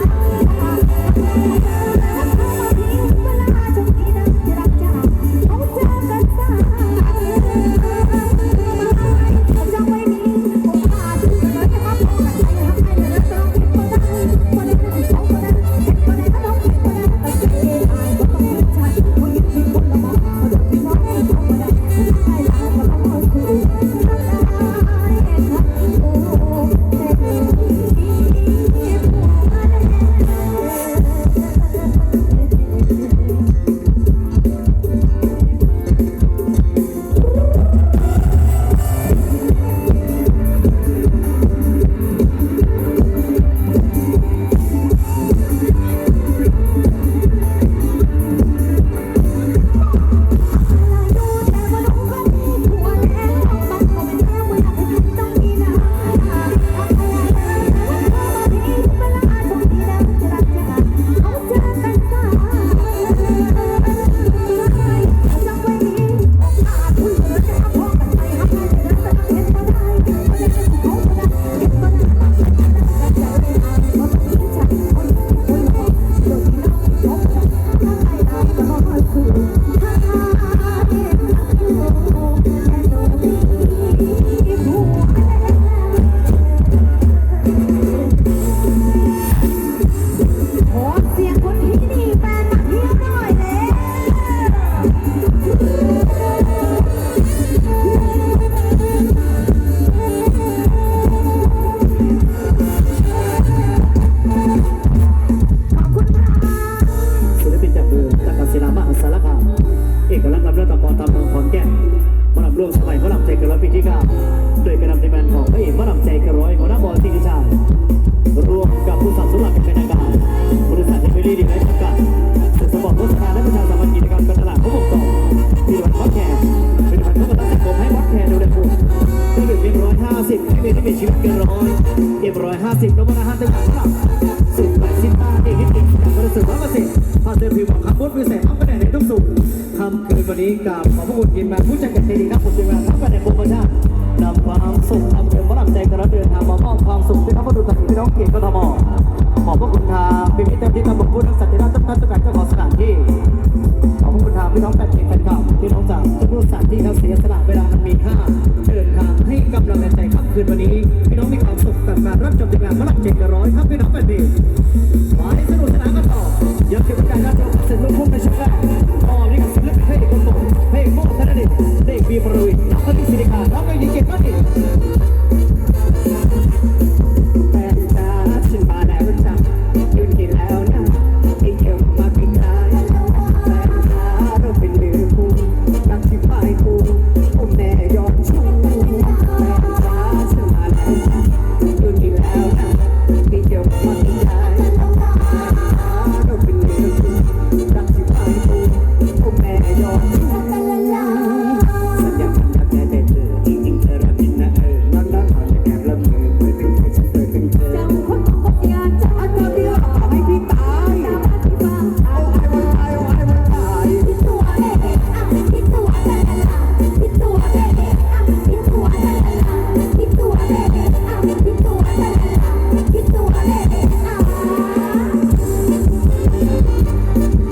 Ooh. ร้อปีที่เก้าโดยการนำที่แมนของพระเอกมะนำใจกระร้อยหัวหน้าบอลสิริชาติรวมกับผู้สับสนุนหลักเป็นทางการบริษัทเทคโลยีดีไลท์จำกัดสปอร์ตโฆษณาและประชาสัมพันธ์กิจกรรมการตลาดของปกครองผลิตภัณฑ์มแคร์เป็นภันเข้ามาตั้งแต่ผมให้มอสแคร์ดูแลคุณเครื่อดื่มเอ็มร้อยห้าสิบให้เมย์ที่เป็นชีวิตเกินร้อยเอ็มร้อยห้าสิบแล้วก็อาหารต่างๆสำรับสุบแปดสิบห้าเด็กที่ติด สื่อความประสิทธิ์พาเซอร์ผิวของคำพูดวิเศษทั้งระแนนในทุกสูตรคำคืนวันนี้กับขอบพระคุณยินแมาผู้จัดการทีมครับผมยันมาคทั้งระแนนโปรโมชั่นนำความสุขทำเพื่อฝรั่งใจกัน แบบพลังเจ็ดกับร้อยครับพี่น้องแฟนดีหมายสนุกสนานกันต่อยังเก็บการรับรู้เสร็จลงพุ่งในช่วงแรกต่อนี่กับศิลปินเพลคนโตรดเพลงโมทนาดิเด็กบีประวิทย์นักพิสิริการนักเรียงเก่งมากดิ Bye.